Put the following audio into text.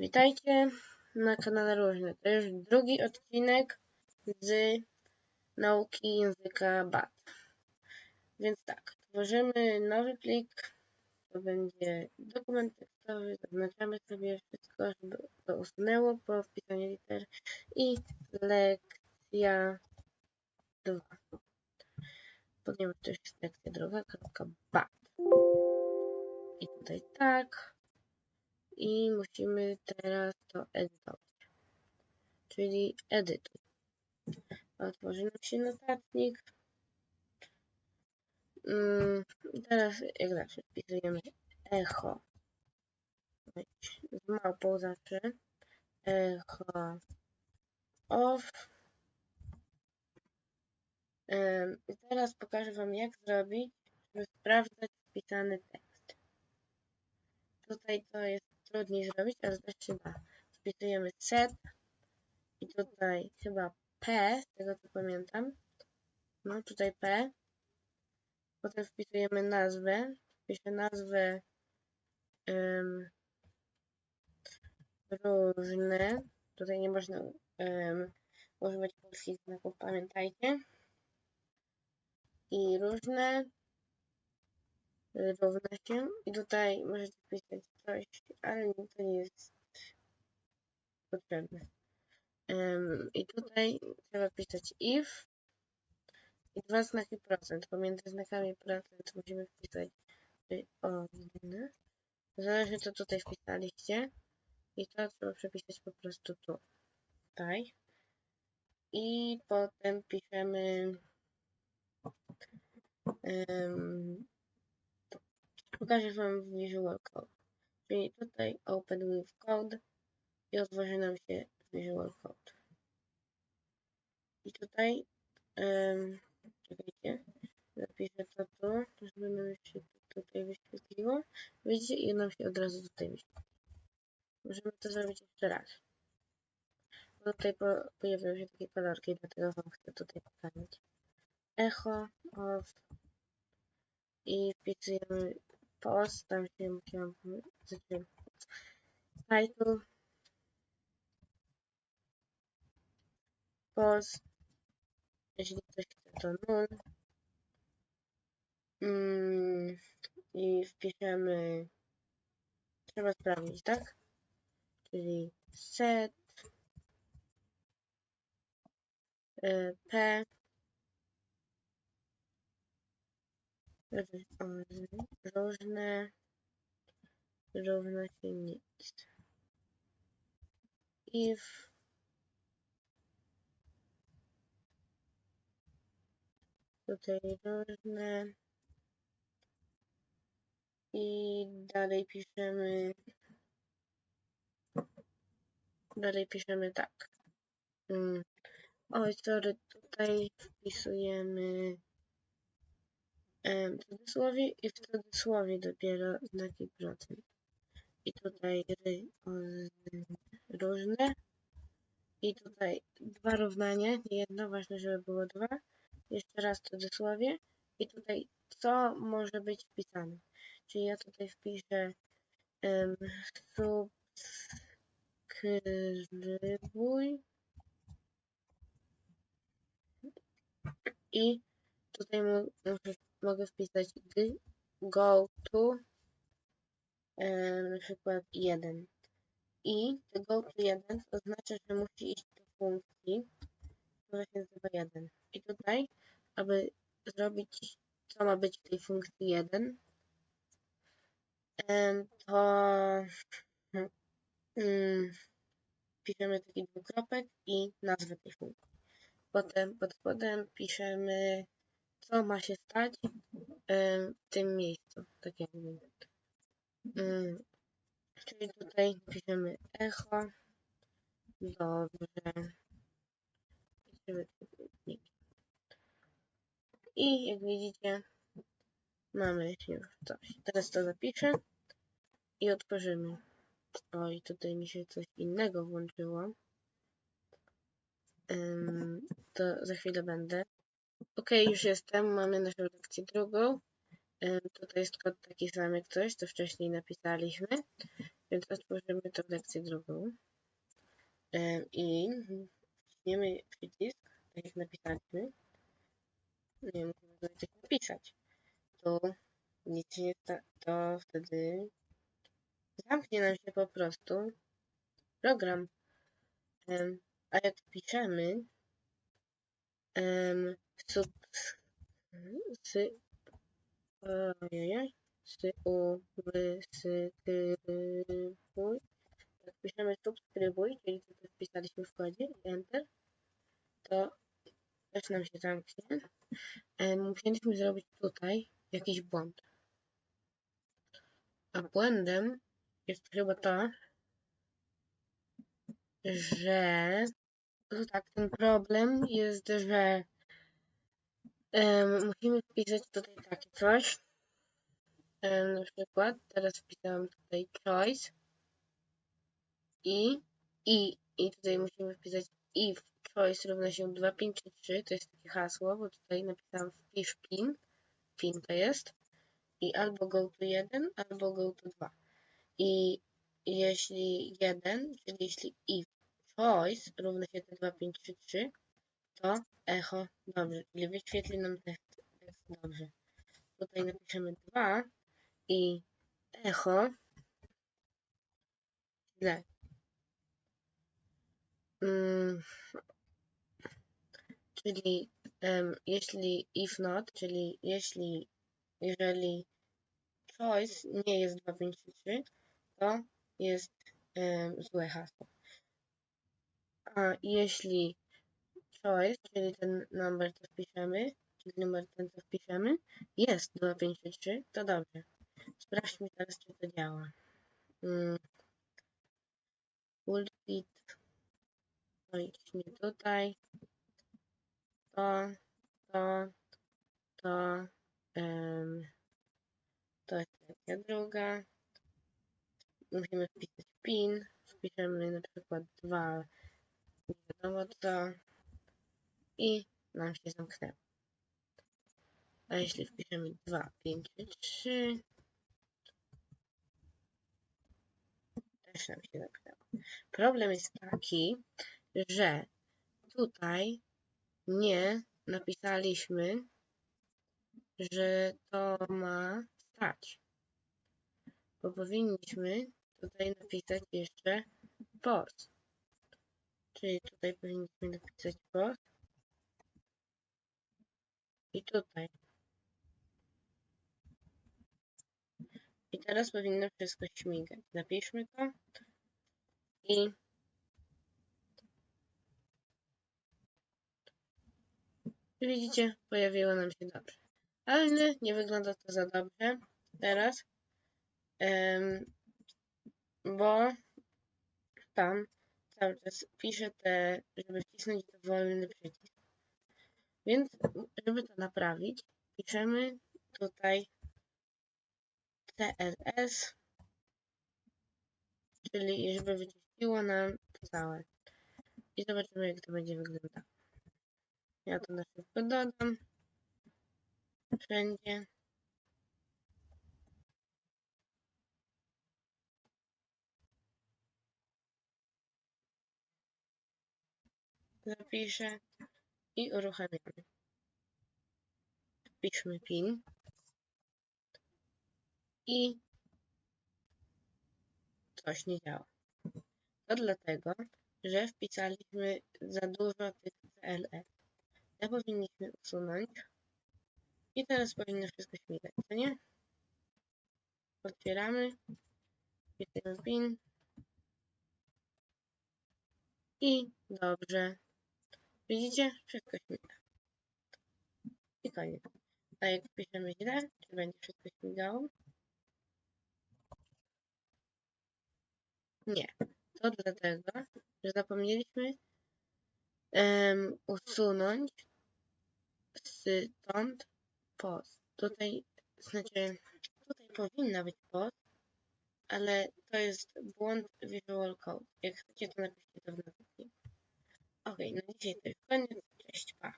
Witajcie na kanale Różne. To już drugi odcinek z nauki języka BAT. Więc tak, tworzymy nowy plik. To będzie dokument tekstowy. Zaznaczamy sobie wszystko, żeby to usunęło po wpisaniu liter. I lekcja 2. Ponieważ to już jest lekcja druga, kropka BAT. I tutaj tak i musimy teraz to edytować. Czyli edytuj. Otworzy nam się notatnik. Mm, teraz jak zawsze wpisujemy echo. Z małpą zawsze. Echo off. I teraz pokażę Wam jak zrobić, żeby sprawdzać wpisany tekst. Tutaj to jest trudniej zrobić, ale też się da. Wpisujemy set i tutaj chyba P, z tego co pamiętam. No tutaj P. Potem wpisujemy nazwę. Wpiszę nazwę um, różne. Tutaj nie można um, używać polskich znaków, pamiętajcie. I różne równa się i tutaj możecie wpisać coś, ale to nie jest potrzebne. Um, I tutaj trzeba pisać if i dwa znaki procent. Pomiędzy znakami procent musimy wpisać odny. Zależy co tutaj wpisaliście. I to trzeba przepisać po prostu tu. Tutaj. I potem piszemy um, pokażę Wam Visual Code. Czyli tutaj Open with Code i otworzy nam się Visual Code. I tutaj, um, czekajcie, zapiszę to tu, żeby nam się tutaj wyświetliło. Widzicie, i nam się od razu tutaj wyświetli. Możemy to zrobić jeszcze raz. Bo tutaj po, pojawiają się takie kolorki, dlatego Wam chcę tutaj pokazać. Echo of i wpisujemy post, tam się musiałam znaczy title post jeśli ktoś chce to null mm, i wpiszemy trzeba sprawdzić, tak? czyli set y, p różne równa się nic. If tutaj różne i dalej piszemy dalej piszemy tak. Hmm. Oj, sorry, tutaj wpisujemy cudzysłowie i w cudzysłowie dopiero znaki procent. I tutaj ry, różne. I tutaj dwa równania, nie jedno, ważne, żeby było dwa. Jeszcze raz cudzysłowie. I tutaj co może być wpisane. Czyli ja tutaj wpiszę um, subskrybuj i tutaj muszę mogę wpisać go to na przykład 1 i to go to 1 oznacza, że musi iść do funkcji, która się nazywa 1 i tutaj, aby zrobić co ma być w tej funkcji 1 to mm, piszemy taki dwukropek i nazwę tej funkcji. Potem pod spodem piszemy co ma się stać w tym miejscu, tak jakby. Czyli tutaj piszemy echo, dobrze, i jak widzicie mamy już coś. Teraz to zapiszę i otworzymy. Oj, tutaj mi się coś innego włączyło. To za chwilę będę. Ok, już jestem. Mamy naszą lekcję drugą. Tutaj jest kod taki sam jak coś, co wcześniej napisaliśmy. Więc otworzymy tą lekcję drugą. I wciśniemy przycisk, tak jak napisaliśmy. Nie musimy tutaj coś napisać. Tu nic nie to wtedy zamknie nam się po prostu program. A jak wpiszemy um, sub s ojej, s u w s ty buj jak piszemy subskrybuj, czyli to co wpisaliśmy w kodzie i enter, to też nam się zamknie. Em, Musieliśmy zrobić tutaj jakiś błąd. A błędem jest chyba to, że no tak, ten problem jest, że musimy wpisać tutaj takie coś. Na przykład teraz wpisałam tutaj choice i, i, i tutaj musimy wpisać if choice równa się 2533, to jest takie hasło, bo tutaj napisałam wpisz pin, pin to jest, i albo go to 1, albo go to 2. I jeśli 1, czyli jeśli if choice równa się te 2533, to echo dobrze, czyli wyświetli nam tekst, tekst dobrze. Tutaj napiszemy 2 i echo źle. Mm, czyli em, jeśli if not, czyli jeśli jeżeli choice nie jest 253, to jest em, złe hasło. A jeśli choice, czyli ten numer, co wpiszemy, czyli numer ten, co wpiszemy, jest 253, to dobrze. Sprawdźmy teraz, czy to działa. Mm. Pulpit. No i nie tutaj. To, to, to, em, to jest lekcja druga. Musimy wpisać PIN. Wpiszemy na przykład dwa, nie wiadomo co. I nam się zamknęło. A jeśli wpiszemy 2, 5, 3, też nam się zamknęło. Problem jest taki, że tutaj nie napisaliśmy, że to ma stać. Bo powinniśmy tutaj napisać jeszcze post. Czyli tutaj powinniśmy napisać post. I tutaj. I teraz powinno wszystko śmigać. Napiszmy to. I widzicie, pojawiło nam się dobrze. Ale nie wygląda to za dobrze teraz, em, bo tam cały czas pisze te, żeby wcisnąć dowolny przycisk. Więc, żeby to naprawić, piszemy tutaj CLS, czyli żeby wyczyściło nam to całe. I zobaczymy, jak to będzie wyglądało. Ja to na szybko dodam. Wszędzie. Zapiszę i uruchamiamy. Wpiszmy PIN. I coś nie działa. To dlatego, że wpisaliśmy za dużo tych CLS. To powinniśmy usunąć. I teraz powinno wszystko śmigać, co nie? Otwieramy. Wpisujemy PIN. I dobrze. Widzicie? Wszystko śmiga. I koniec. A jak wpiszemy źle, czy będzie wszystko śmigało? Nie. To dlatego, że zapomnieliśmy em, usunąć stąd post. Tutaj, znaczy, tutaj powinna być post, ale to jest błąd Visual Code. Jak chcecie, to napiszcie to w notatniku. Ok, na dzisiaj to już koniec. Cześć, pa.